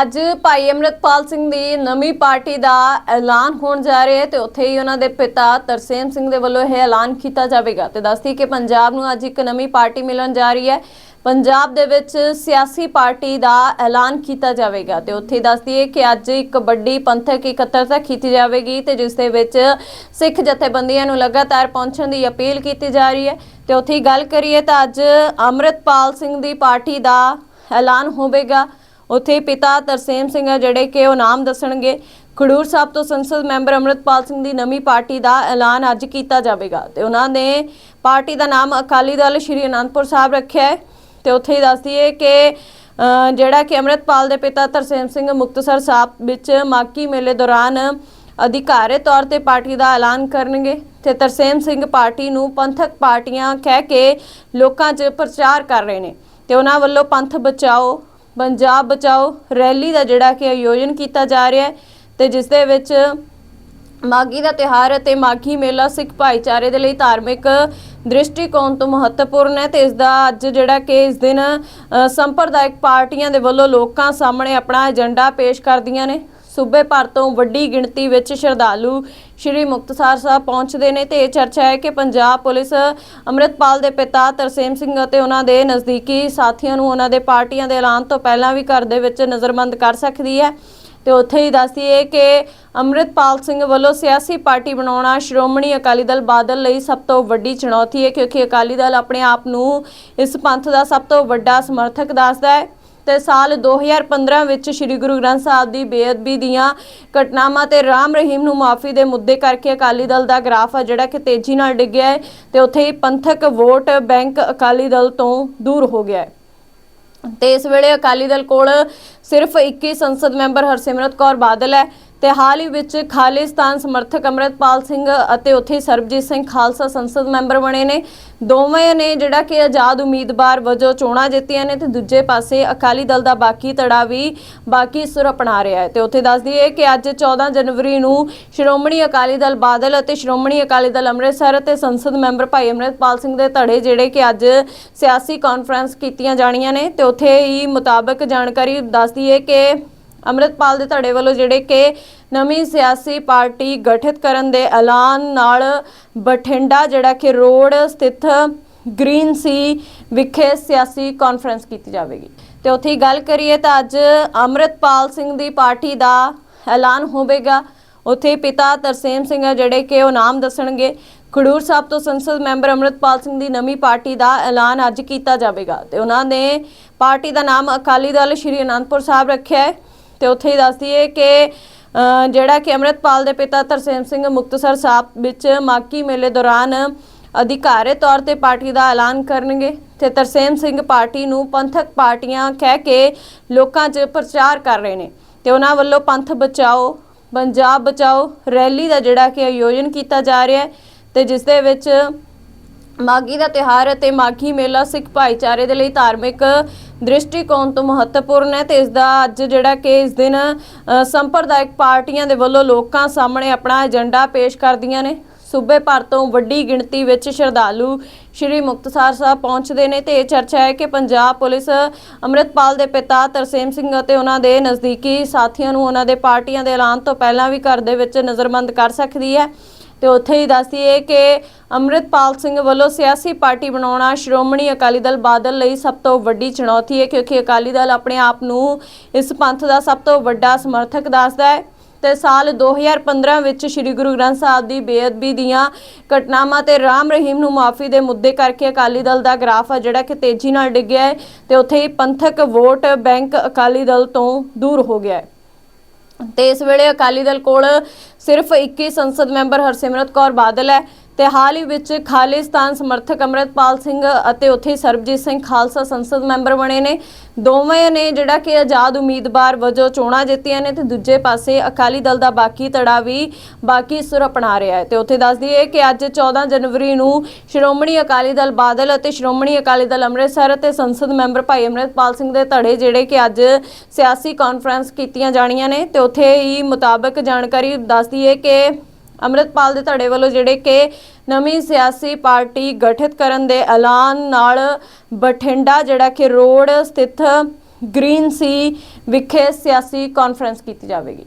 ਅੱਜ ਭਾਈ ਅਮਰਤਪਾਲ ਸਿੰਘ ਦੀ ਨਵੀਂ ਪਾਰਟੀ ਦਾ ਐਲਾਨ ਹੋਣ ਜਾ ਰਿਹਾ ਹੈ ਤੇ ਉੱਥੇ ਹੀ ਉਹਨਾਂ ਦੇ ਪਿਤਾ ਤਰਸੇਮ ਸਿੰਘ ਦੇ ਵੱਲੋਂ ਇਹ ਐਲਾਨ ਕੀਤਾ ਜਾਵੇਗਾ। ਤੇ ਦੱਸਦੀ ਕਿ ਪੰਜਾਬ ਨੂੰ ਅੱਜ ਇੱਕ ਨਵੀਂ ਪਾਰਟੀ ਮਿਲਣ ਜਾ ਰਹੀ ਹੈ। ਪੰਜਾਬ ਦੇ ਵਿੱਚ ਸਿਆਸੀ ਪਾਰਟੀ ਦਾ ਐਲਾਨ ਕੀਤਾ ਜਾਵੇਗਾ ਤੇ ਉੱਥੇ ਹੀ ਦੱਸਦੀ ਹੈ ਕਿ ਅੱਜ ਇੱਕ ਵੱਡੀ ਪੰਥਕ ਇਕੱਤਰਤਾ ਕੀਤੀ ਜਾਵੇਗੀ ਤੇ ਜਿਸ ਦੇ ਵਿੱਚ ਸਿੱਖ ਜਥੇਬੰਦੀਆਂ ਨੂੰ ਲਗਾਤਾਰ ਪਹੁੰਚਣ ਦੀ ਅਪੀਲ ਕੀਤੀ ਜਾ ਰਹੀ ਹੈ। ਤੇ ਉੱਥੇ ਹੀ ਗੱਲ ਕਰੀਏ ਤਾਂ ਅੱਜ ਅਮਰਤਪਾਲ ਸਿੰਘ ਦੀ ਪਾਰਟੀ ਦਾ ਐਲਾਨ ਹੋਵੇਗਾ। ਉੱਥੇ ਪਿਤਾ ਤਰਸੇਮ ਸਿੰਘ ਆ ਜਿਹੜੇ ਕਿ ਉਹ ਨਾਮ ਦੱਸਣਗੇ। ਖਡੂਰ ਸਾਹਿਬ ਤੋਂ ਸੰਸਦ ਮੈਂਬਰ ਅਮਰਤਪਾਲ ਸਿੰਘ ਦੀ ਨਵੀਂ ਪਾਰਟੀ ਦਾ ਐਲਾਨ ਅੱਜ ਕੀਤਾ ਜਾਵੇਗਾ ਤੇ ਉਹਨਾਂ ਨੇ ਪਾਰਟੀ ਦਾ ਨਾਮ ਅਕਾਲੀ ਦਲ ਸ਼੍ਰੀ ਅਨੰਦਪੁਰ ਸਾਹਿਬ ਰੱਖਿਆ ਹੈ ਤੇ ਉੱਥੇ ਹੀ ਦੱਸਦੀ ਹੈ ਕਿ ਜਿਹੜਾ ਕਿ ਅਮਰਤਪਾਲ ਦੇ ਪਿਤਾ ਤਰਸੇਮ ਸਿੰਘ ਮੁਕਤਸਰ ਸਾਹਿਬ ਵਿੱਚ ਮਾਕੀ ਮੇਲੇ ਦੌਰਾਨ ਅਧਿਕਾਰਤ ਤੌਰ ਤੇ ਪਾਰਟੀ ਦਾ ਐਲਾਨ ਕਰਨਗੇ ਤੇ ਤਰਸੇਮ ਸਿੰਘ ਪਾਰਟੀ ਨੂੰ ਪੰਥਕ ਪਾਰਟੀਆਂ ਕਹਿ ਕੇ ਲੋਕਾਂ 'ਚ ਪ੍ਰਚਾਰ ਕਰ ਰਹੇ ਨੇ ਤੇ ਉਹਨਾਂ ਵੱਲੋਂ ਪੰਥ ਬਚਾਓ ਪੰਜਾਬ ਬਚਾਓ ਰੈਲੀ ਦਾ ਜਿਹੜਾ ਕਿ ਆਯੋਜਨ ਕੀਤਾ ਜਾ ਰਿਹਾ ਹੈ ਤੇ ਜਿਸ ਦੇ ਵਿੱਚ ਮਾਗੀ ਦਾ ਤਿਹਾਰ ਅਤੇ ਮਾਗੀ ਮੇਲਾ ਸਿੱਖ ਭਾਈਚਾਰੇ ਦੇ ਲਈ ਧਾਰਮਿਕ ਦ੍ਰਿਸ਼ਟੀਕੋਣ ਤੋਂ ਮਹੱਤਵਪੂਰਨ ਹੈ ਤੇ ਇਸ ਦਾ ਅੱਜ ਜਿਹੜਾ ਕਿ ਇਸ ਦਿਨ ਸੰਪਰਦਾਇਕ ਪਾਰਟੀਆਂ ਦੇ ਵੱਲੋਂ ਲੋਕਾਂ ਸਾਹਮਣੇ ਆਪਣਾ ਏਜੰਡਾ ਪੇਸ਼ ਕਰਦੀਆਂ ਨੇ। ਸੂਬੇ ਭਰ ਤੋਂ ਵੱਡੀ ਗਿਣਤੀ ਵਿੱਚ ਸ਼ਰਧਾਲੂ ਸ਼੍ਰੀ ਮੁਕਤਸਰ ਸਾਹਿਬ ਪਹੁੰਚਦੇ ਨੇ ਤੇ ਇਹ ਚਰਚਾ ਹੈ ਕਿ ਪੰਜਾਬ ਪੁਲਿਸ ਅੰਮ੍ਰਿਤਪਾਲ ਦੇ ਪਿਤਾ ਤਰਸੇਮ ਸਿੰਘ ਅਤੇ ਉਹਨਾਂ ਦੇ ਨਜ਼ਦੀਕੀ ਸਾਥੀਆਂ ਨੂੰ ਉਹਨਾਂ ਦੇ ਪਾਰਟੀਆਂ ਦੇ ਐਲਾਨ ਤੋਂ ਪਹਿਲਾਂ ਵੀ ਘਰ ਦੇ ਵਿੱਚ ਨਜ਼ਰਬੰਦ ਕਰ ਸਕਦੀ ਹੈ। ਤੇ ਉੱਥੇ ਹੀ ਦੱਸਦੀ ਹੈ ਕਿ ਅੰਮ੍ਰਿਤਪਾਲ ਸਿੰਘ ਵੱਲੋਂ ਸਿਆਸੀ ਪਾਰਟੀ ਬਣਾਉਣਾ ਸ਼੍ਰੋਮਣੀ ਅਕਾਲੀ ਦਲ ਬਾਦਲ ਲਈ ਸਭ ਤੋਂ ਵੱਡੀ ਚੁਣੌਤੀ ਹੈ, ਕਿਉਂਕਿ ਅਕਾਲੀ ਦਲ ਆਪਣੇ ਆਪ ਨੂੰ ਇਸ ਪੰਥ ਦਾ ਸਭ ਤੋਂ ਵੱਡਾ ਸਮਰਥਕ ਦੱਸਦਾ ਹੈ। ਤੇ ਸਾਲ 2015 ਵਿੱਚ ਸ੍ਰੀ ਗੁਰੂ ਗ੍ਰੰਥ ਸਾਹਿਬ ਦੀ ਬੇਅਦਬੀ ਦੀਆਂ ਘਟਨਾਵਾਂ ਤੇ ਰਾਮ ਰਹੀਮ ਨੂੰ ਮਾਫੀ ਦੇ ਮੁੱਦੇ ਕਰਕੇ ਅਕਾਲੀ ਦਲ ਦਾ ਗ੍ਰਾਫ ਆ ਜਿਹੜਾ ਕਿ ਤੇਜ਼ੀ ਨਾਲ ਡਿੱਗਿਆ ਹੈ ਤੇ ਉੱਥੇ ਹੀ ਪੰਥਕ ਵੋਟ ਬੈਂਕ ਅਕਾਲੀ ਦਲ ਤੋਂ ਦੂਰ ਹੋ ਗਿਆ ਹੈ। ਤੇ ਇਸ ਵੇਲੇ ਅਕਾਲੀ ਦਲ ਕੋਲ ਸਿਰਫ 21 ਸੰਸਦ ਮੈਂਬਰ ਹਰਸਿਮਰਤ ਕੌਰ ਬਾਦਲ ਹੈ। ਤੇ ਹਾਲ ਹੀ ਵਿੱਚ ਖਾਲਿਸਤਾਨ ਸਮਰਥਕ ਅਮਰਤਪਾਲ ਸਿੰਘ ਅਤੇ ਉੱਥੇ ਸਰਬਜੀਤ ਸਿੰਘ ਖਾਲਸਾ ਸੰਸਦ ਮੈਂਬਰ ਬਣੇ ਨੇ। ਦੋਵੇਂ ਨੇ ਜਿਹੜਾ ਕਿ ਆਜ਼ਾਦ ਉਮੀਦਵਾਰ ਵਜੋਂ ਚੋਣਾਂ ਜਿੱਤੀਆਂ ਨੇ ਤੇ ਦੂਜੇ ਪਾਸੇ ਅਕਾਲੀ ਦਲ ਦਾ ਬਾਕੀ ਧੜਾ ਵੀ ਬਾਕੀ ਸੁਰ ਅਪਣਾ ਰਿਹਾ ਹੈ। ਤੇ ਉੱਥੇ ਦੱਸ ਦਈਏ ਕਿ ਅੱਜ 14 ਜਨਵਰੀ ਨੂੰ ਸ਼੍ਰੋਮਣੀ ਅਕਾਲੀ ਦਲ ਬਾਦਲ ਅਤੇ ਸ਼੍ਰੋਮਣੀ ਅਕਾਲੀ ਦਲ ਅੰਮ੍ਰਿਤਸਰ ਅਤੇ ਸੰਸਦ ਮੈਂਬਰ ਭਾਈ ਅਮਰਿਤਪਾਲ ਸਿੰਘ ਦੇ ਧੜੇ ਜਿਹੜੇ ਕਿ ਅੱਜ ਸਿਆਸੀ ਕਾਨਫਰੰਸ ਕੀਤੀਆਂ ਜਾਣੀਆਂ ਨੇ। ਤੇ ਉੱਥੇ ਹੀ ਮੁਤਾਬਕ ਜਾਣਕਾਰੀ ਦੱਸਦੀ ਹੈ ਕਿ ਅੰਮ੍ਰਿਤਪਾਲ ਦੇ ਧੜੇ ਵੱਲੋਂ ਜਿਹੜੇ ਕਿ ਨਵੀਂ ਸਿਆਸੀ ਪਾਰਟੀ ਗਠਿਤ ਕਰਨ ਦੇ ਐਲਾਨ ਨਾਲ ਬਠਿੰਡਾ ਜਿਹੜਾ ਕਿ ਰੋਡ ਸਥਿਤ ਗ੍ਰੀਨ ਸੀ ਵਿਖੇ ਸਿਆਸੀ ਕਾਨਫਰੰਸ ਕੀਤੀ ਜਾਵੇਗੀ। ਤੇ ਉੱਥੇ ਗੱਲ ਕਰੀਏ ਤਾਂ ਅੱਜ ਅੰਮ੍ਰਿਤਪਾਲ ਸਿੰਘ ਦੀ ਪਾਰਟੀ ਦਾ ਐਲਾਨ ਹੋਵੇਗਾ। ਉੱਥੇ ਪਿਤਾ ਤਰਸੇਮ ਸਿੰਘ ਆ ਜਿਹੜੇ ਕਿ ਉਹ ਨਾਮ ਦੱਸਣਗੇ। ਖਡੂਰ ਸਾਹਿਬ ਤੋਂ ਸੰਸਦ ਮੈਂਬਰ ਅਮਰਤਪਾਲ ਸਿੰਘ ਦੀ ਨਵੀਂ ਪਾਰਟੀ ਦਾ ਐਲਾਨ ਅੱਜ ਕੀਤਾ ਜਾਵੇਗਾ। ਤੇ ਉਹਨਾਂ ਨੇ ਪਾਰਟੀ ਦਾ ਨਾਮ ਅਕਾਲੀ ਦਲ ਸ਼੍ਰੀ ਅਨੰਦਪੁਰ ਸਾਹਿਬ ਰੱਖਿਆ ਹੈ। ਤੇ ਉੱਥੇ ਹੀ ਦੱਸਦੀ ਹੈ ਕਿ ਜਿਹੜਾ ਕਿ ਅਮਰਤਪਾਲ ਦੇ ਪਿਤਾ ਤਰਸੇਮ ਸਿੰਘ ਮੁਕਤਸਰ ਸਾਹਿਬ ਵਿੱਚ ਮਾਕੀ ਮੇਲੇ ਦੌਰਾਨ ਅਧਿਕਾਰਤ ਤੌਰ ਤੇ ਪਾਰਟੀ ਦਾ ਐਲਾਨ ਕਰਨਗੇ ਤੇ ਤਰਸੇਮ ਸਿੰਘ ਪਾਰਟੀ ਨੂੰ ਪੰਥਕ ਪਾਰਟੀਆਂ ਕਹਿ ਕੇ ਲੋਕਾਂ 'ਚ ਪ੍ਰਚਾਰ ਕਰ ਰਹੇ ਨੇ। ਤੇ ਉਹਨਾਂ ਵੱਲੋਂ ਪੰਥ ਬਚਾਓ, ਪੰਜਾਬ ਬਚਾਓ ਰੈਲੀ ਦਾ ਜਿਹੜਾ ਕਿ ਆਯੋਜਨ ਕੀਤਾ ਜਾ ਰਿਹਾ ਹੈ ਤੇ ਜਿਸ ਦੇ ਵਿੱਚ ਮਾਗੀ ਦਾ ਤਿਹਾਰ ਅਤੇ ਮਾਗੀ ਮੇਲਾ ਸਿੱਖ ਭਾਈਚਾਰੇ ਦੇ ਲਈ ਧਾਰਮਿਕ ਦ੍ਰਿਸ਼ਟੀਕੋਣ ਤੋਂ ਮਹੱਤਵਪੂਰਨ ਹੈ ਤੇ ਇਸ ਦਾ ਅੱਜ ਜਿਹੜਾ ਕਿ ਇਸ ਦਿਨ ਸੰਪਰਦਾਇਕ ਪਾਰਟੀਆਂ ਦੇ ਵੱਲੋਂ ਲੋਕਾਂ ਸਾਹਮਣੇ ਆਪਣਾ ਏਜੰਡਾ ਪੇਸ਼ ਕਰਦੀਆਂ ਨੇ। ਸੂਬੇ ਭਰ ਤੋਂ ਵੱਡੀ ਗਿਣਤੀ ਵਿੱਚ ਸ਼ਰਧਾਲੂ ਸ਼੍ਰੀ ਮੁਕਤਸਰ ਸਾਹਿਬ ਪਹੁੰਚਦੇ ਨੇ ਤੇ ਇਹ ਚਰਚਾ ਹੈ ਕਿ ਪੰਜਾਬ ਪੁਲਿਸ ਅੰਮ੍ਰਿਤਪਾਲ ਦੇ ਪਿਤਾ ਤਰਸੇਮ ਸਿੰਘ ਅਤੇ ਉਹਨਾਂ ਦੇ ਨਜ਼ਦੀਕੀ ਸਾਥੀਆਂ ਨੂੰ ਉਹਨਾਂ ਦੇ ਪਾਰਟੀਆਂ ਦੇ ਐਲਾਨ ਤੋਂ ਪਹਿਲਾਂ ਵੀ ਘਰ ਦੇ ਵਿੱਚ ਨਜ਼ਰਬੰਦ ਕਰ ਸਕਦੀ ਹੈ। ਤੇ ਉੱਥੇ ਹੀ ਦੱਸਦੀਏ ਕਿ ਅੰਮ੍ਰਿਤਪਾਲ ਸਿੰਘ ਵੱਲੋਂ ਸਿਆਸੀ ਪਾਰਟੀ ਬਣਾਉਣਾ ਸ਼੍ਰੋਮਣੀ ਅਕਾਲੀ ਦਲ ਬਾਦਲ ਲਈ ਸਭ ਤੋਂ ਵੱਡੀ ਚੁਣੌਤੀ ਹੈ, ਕਿਉਂਕਿ ਅਕਾਲੀ ਦਲ ਆਪਣੇ ਆਪ ਨੂੰ ਇਸ ਪੰਥ ਦਾ ਸਭ ਤੋਂ ਵੱਡਾ ਸਮਰਥਕ ਦੱਸਦਾ ਹੈ। ਤੇ ਸਾਲ 2015 ਵਿੱਚ ਸ੍ਰੀ ਗੁਰੂ ਗ੍ਰੰਥ ਸਾਹਿਬ ਦੀ ਬੇਅਦਬੀ ਦੀਆਂ ਘਟਨਾਵਾਂ ਤੇ ਰਾਮ ਰਹੀਮ ਨੂੰ ਮਾਫੀ ਦੇ ਮੁੱਦੇ ਕਰਕੇ ਅਕਾਲੀ ਦਲ ਦਾ ਗ੍ਰਾਫ ਆ ਜਿਹੜਾ ਕਿ ਤੇਜ਼ੀ ਨਾਲ ਡਿੱਗਿਆ ਹੈ ਤੇ ਉੱਥੇ ਹੀ ਪੰਥਕ ਵੋਟ ਬੈਂਕ ਅਕਾਲੀ ਦਲ ਤੋਂ ਦੂਰ ਹੋ ਗਿਆ ਹੈ। ਤੇ ਇਸ ਵੇਲੇ ਅਕਾਲੀ ਦਲ ਕੋਲ ਸਿਰਫ 21 ਸੰਸਦ ਮੈਂਬਰ ਹਰਸਿਮਰਤ ਕੌਰ ਬਾਦਲ ਹੈ। ਤੇ ਹਾਲ ਹੀ ਵਿੱਚ ਖਾਲਿਸਤਾਨ ਸਮਰਥਕ ਅਮਰਤਪਾਲ ਸਿੰਘ ਅਤੇ ਉੱਥੇ ਸਰਬਜੀਤ ਸਿੰਘ ਖਾਲਸਾ ਸੰਸਦ ਮੈਂਬਰ ਬਣੇ ਨੇ। ਦੋਵੇਂ ਨੇ ਜਿਹੜਾ ਕਿ ਆਜ਼ਾਦ ਉਮੀਦਵਾਰ ਵਜੋਂ ਚੋਣਾਂ ਜਿੱਤੀਆਂ ਨੇ ਤੇ ਦੂਜੇ ਪਾਸੇ ਅਕਾਲੀ ਦਲ ਦਾ ਬਾਕੀ ਧੜਾ ਵੀ ਬਾਕੀ ਸੁਰ ਅਪਣਾ ਰਿਹਾ ਹੈ। ਤੇ ਉੱਥੇ ਦੱਸ ਦਈਏ ਕਿ ਅੱਜ 14 ਜਨਵਰੀ ਨੂੰ ਸ਼੍ਰੋਮਣੀ ਅਕਾਲੀ ਦਲ ਬਾਦਲ ਅਤੇ ਸ਼੍ਰੋਮਣੀ ਅਕਾਲੀ ਦਲ ਅੰਮ੍ਰਿਤਸਰ ਅਤੇ ਸੰਸਦ ਮੈਂਬਰ ਭਾਈ ਅਮਰਿਤਪਾਲ ਸਿੰਘ ਦੇ ਧੜੇ ਜਿਹੜੇ ਕਿ ਅੱਜ ਸਿਆਸੀ ਕਾਨਫਰੰਸ ਕੀਤੀਆਂ ਜਾਣੀਆਂ ਨੇ। ਤੇ ਉੱਥੇ ਹੀ ਮੁਤਾਬਕ ਜਾਣਕਾਰੀ ਦੱਸਦੀ ਹੈ ਕਿ ਅੰਮ੍ਰਿਤਪਾਲ ਦੇ ਧੜੇ ਵੱਲੋਂ ਜਿਹੜੇ ਕਿ ਨਵੀਂ ਸਿਆਸੀ ਪਾਰਟੀ ਗਠਿਤ ਕਰਨ ਦੇ ਐਲਾਨ ਨਾਲ ਬਠਿੰਡਾ ਜਿਹੜਾ ਕਿ ਰੋਡ ਸਥਿਤ ਗ੍ਰੀਨ ਸੀ ਵਿਖੇ ਸਿਆਸੀ ਕਾਨਫਰੰਸ ਕੀਤੀ ਜਾਵੇਗੀ।